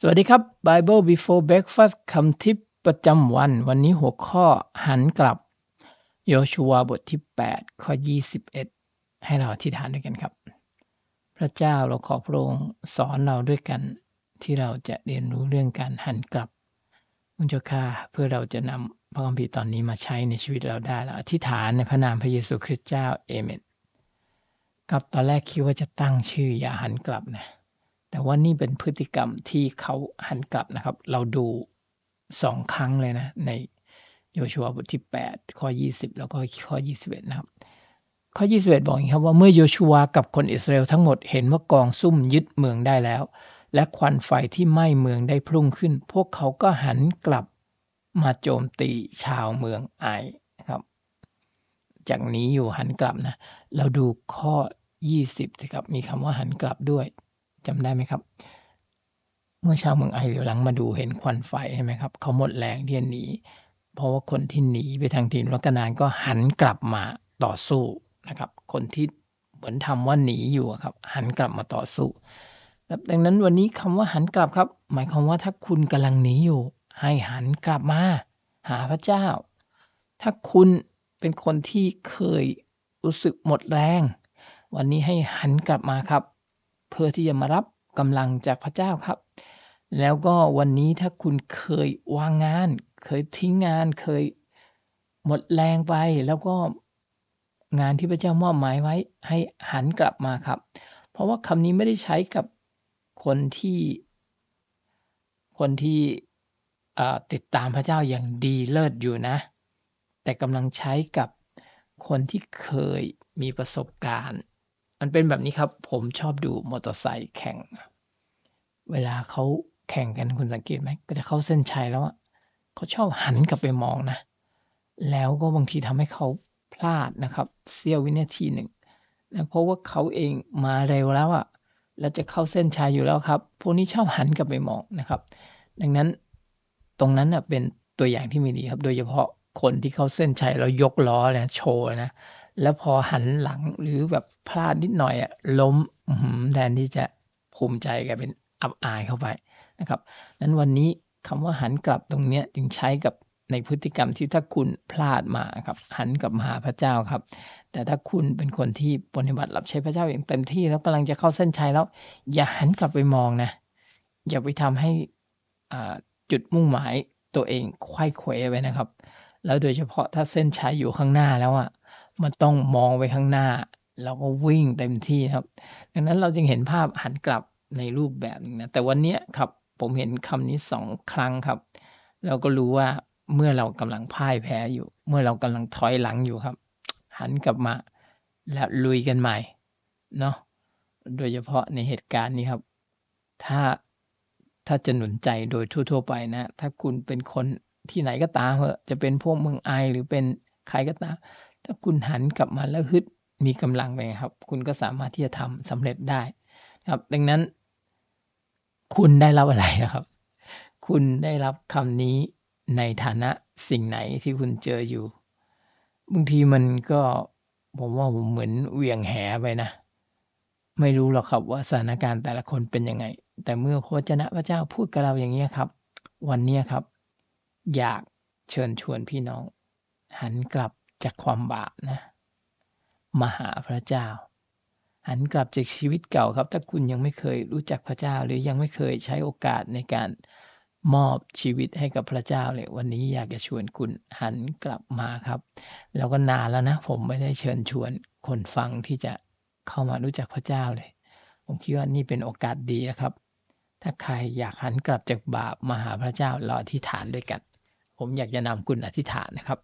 สวัสดีครับ Bible Before Breakfast คำทิปประจำวัน วันนี้หัวข้อหันกลับ โยชูวาบทที่ 8 ข้อ 21 ให้เราอธิษฐานด้วยกันครับ พระเจ้าเราขอพระองค์สอนเราด้วยกัน ที่เราจะเรียนรู้เรื่องการหันกลับมุเจ้าข้าเพื่อเราจะนำพระคัมภีร์ตอนนี้มาใช้ในชีวิตเราได้แล้วอธิษฐานในพระนามพระเยซูคริสต์เจ้าเอเมนครับตอนแรกคิดว่าจะตั้งชื่ออย่าหันกลับนะ แต่ว่านี่เป็นพฤติกรรมที่เขาหันกลับนะครับ เราดูสองครั้งเลยนะ ในโยชัวบทที่ 8 ข้อ 20 แล้วก็ข้อ 21 นะครับ ข้อ 21 บอกอย่างครับว่าเมื่อโยชัวกับคนอิสราเอลทั้งหมดเห็นว่ากองซุ่มยึดเมืองได้แล้ว และควันไฟที่ไหม้เมืองได้พุ่งขึ้น พวกเขาก็หันกลับมาโจมตีชาวเมืองไอครับ จากนี้อยู่หันกลับนะ เราดูข้อ 20สิครับมีคำว่าหันกลับด้วย จำได้ไหมครับ เมื่อชาวเมืองไอเหลียวหลังมาดูเห็นควันไฟใช่ไหมครับ เขาหมดแรงที่จะหนี เพราะว่าคนที่หนีไปทางถิ่นรักนานก็หันกลับมาต่อสู้นะครับ คนที่เหมือนทำว่าหนีอยู่ครับ หันกลับมาต่อสู้ดังนั้นวันนี้คำว่าหันกลับครับ หมายความว่าถ้าคุณกำลังหนีอยู่ ให้หันกลับมา หาพระเจ้า ถ้าคุณเป็นคนที่เคยรู้สึกหมดแรง วันนี้ให้หันกลับมาครับ เพื่อที่จะมารับกำลังจากพระเจ้าครับ แล้วก็วันนี้ถ้าคุณเคยวางงาน เคยทิ้งงานเคยหมดแรงไป แล้วก็งานที่พระเจ้ามอบหมายไว้ ให้หันกลับมาครับ เพราะว่าคำนี้ไม่ได้ใช้กับคนที่คนที่ติดตามพระเจ้าอย่างดีเลิศอยู่นะ แต่กำลังใช้กับคนที่เคยมีประสบการณ์ มันเป็นแบบนี้ครับ ผมชอบดูมอเตอร์ไซค์แข่ง เวลาเขาแข่งกันคุณสังเกตไหมก็จะเข้าเส้นชัยแล้วอะเขาชอบหันกลับไปมองนะ แล้วก็บางทีทำให้เขาพลาดนะครับเสี้ยววินาทีหนึ่งนะเพราะว่าเขาเองมาเร็วแล้วอะแล้วจะเข้าเส้นชัยอยู่แล้วครับพวกนี้ชอบหันกลับไปมองนะครับ ดังนั้นตรงนั้นอะเป็นตัวอย่างที่ไม่ดีครับ โดยเฉพาะคนที่เข้าเส้นชัยแล้วยกล้อเนี่ยโชว์นะ แล้วพอหันหลังหรือแบบพลาดนิดหน่อยอะล้มแทนที่จะภูมิใจกลายเป็นอับอายเข้าไปนะครับนั้นวันนี้คำว่าหันกลับตรงเนี้จึงใช้กับในพฤติกรรมที่ถ้าคุณพลาดมาครับหันกลับมาหาพระเจ้าครับ แต่ถ้าคุณเป็นคนที่ปฏิบัติรับใช้พระเจ้าอย่างเต็มที่แล้วกำลังจะเข้าเส้นชัยแล้ว อย่าหันกลับไปมองนะอย่าไปทำให้จุดมุ่งหมายตัวเองควยเขวไปนะครับ แล้วโดยเฉพาะถ้าเส้นชัยอยู่ข้างหน้าแล้วอะ มันต้องมองไปข้างหน้าเราก็วิ่งเต็มที่ครับ ดังนั้นเราจึงเห็นภาพหันกลับในรูปแบบนึงนะแต่วันนี้ครับผมเห็นคำนี้สองครั้งครับ เราก็รู้ว่าเมื่อเรากำลังพ่ายแพ้อยู่ เมื่อเรากำลังถอยหลังอยู่ครับ หันกลับมา แล้วลุยกันใหม่เนาะโดยเฉพาะในเหตุการณ์นี้ครับ ถ้าถ้าจะหนุนใจโดยทั่ว ๆ ไปนะ ถ้าคุณเป็นคนที่ไหนก็ตามเหอะจะเป็นพวกเมืองไอหรือเป็นใครก็ตาม ถ้าคุณหันกลับมาแล้วฮึดมีกำลังไปครับ คุณก็สามารถที่จะทำสำเร็จได้ครับ ดังนั้น คุณได้รับอะไรนะครับ คุณได้รับคำนี้ในฐานะสิ่งไหนที่คุณเจออยู่บางทีมันก็ผมว่าผมเหมือนเวียงแหไปนะไม่รู้หรอกครับว่าสถานการณ์แต่ละคนเป็นยังไง แต่เมื่อพระเจ้าพระเจ้าพูดกับเราอย่างนี้ครับ วันนี้ครับ อยากเชิญชวนพี่น้อง หันกลับ จากความบาปนะ มาหาพระเจ้า หันกลับจากชีวิตเก่าครับ ถ้าคุณยังไม่เคยรู้จักพระเจ้า หรือยังไม่เคยใช้โอกาสในการมอบชีวิตให้กับพระเจ้าเลยวันนี้อยากจะชวนคุณหันกลับมาครับ แล้วก็นานแล้วนะ ผมไม่ได้เชิญชวนคนฟังที่จะเข้ามารู้จักพระเจ้าเลย ผมคิดว่านี่เป็นโอกาสดีครับ ถ้าใครอยากหันกลับจากบาปมาหาพระเจ้าเราอธิษฐานด้วยกัน ผมอยากจะนำคุณอธิษฐานนะครับ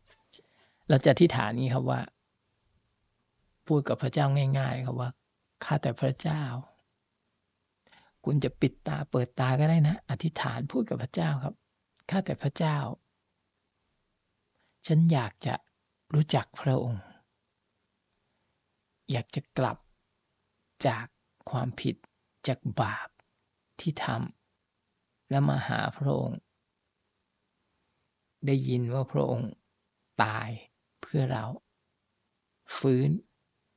เราจะอธิษฐานนี้ครับว่า พูดกับพระเจ้าง่าย ๆ ครับว่าข้าแต่พระเจ้า คุณจะปิดตาเปิดตาก็ได้นะ อธิษฐานพูดกับพระเจ้าครับข้าแต่พระเจ้า ฉันอยากจะรู้จักพระองค์ อยากจะกลับจากความผิดจากบาปที่ทำและมาหาพระองค์ ได้ยินว่าพระองค์ตาย พื่อเรา ฟื้น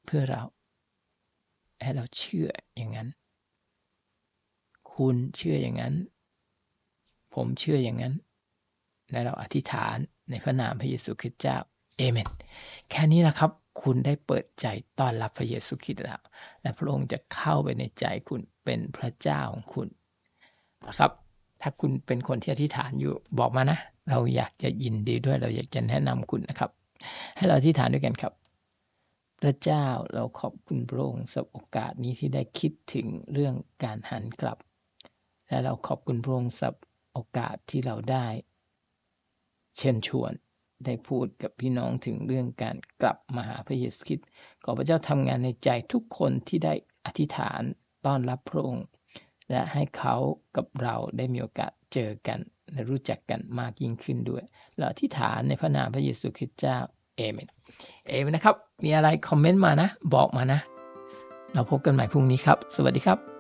เพื่อเรา ให้เราเชื่ออย่างนั้น คุณเชื่ออย่างนั้น ผมเชื่ออย่างนั้น และเราอธิษฐานในพระนามพระเยซูคริสต์เจ้าเอเมน แค่นี้แหละครับ คุณได้เปิดใจต้อนรับพระเยซูคริสต์แล้ว และพระองค์จะเข้าไปในใจคุณเป็นพระเจ้าของคุณนะครับ ถ้าคุณเป็นคนที่อธิษฐานอยู่บอกมานะ เราอยากจะยินดีด้วย เราอยากจะแนะนำคุณนะครับ ให้เราอธิษฐานด้วยกันครับ พระเจ้าเราขอบคุณพระองค์สำหรับโอกาสนี้ที่ได้คิดถึงเรื่องการหันกลับ และเราขอบคุณพระองค์สำหรับโอกาสที่เราได้ เชิญชวนได้พูดกับพี่น้องถึงเรื่องการกลับมาหาพระเยซูคริสต์ขอพระเจ้าทำงานในใจทุกคนที่ได้อธิษฐานต้อนรับพระองค์และให้เขากับเราได้มีโอกาสเจอกัน และรู้จักกันมากยิ่งขึ้นด้วยเราอธิษฐานในพระนามพระเยซูคริสต์เจ้าเอเมนเอเมนนะครับ มีอะไรคอมเมนต์มานะ บอกมานะ เราพบกันใหม่พรุ่งนี้ครับ สวัสดีครับ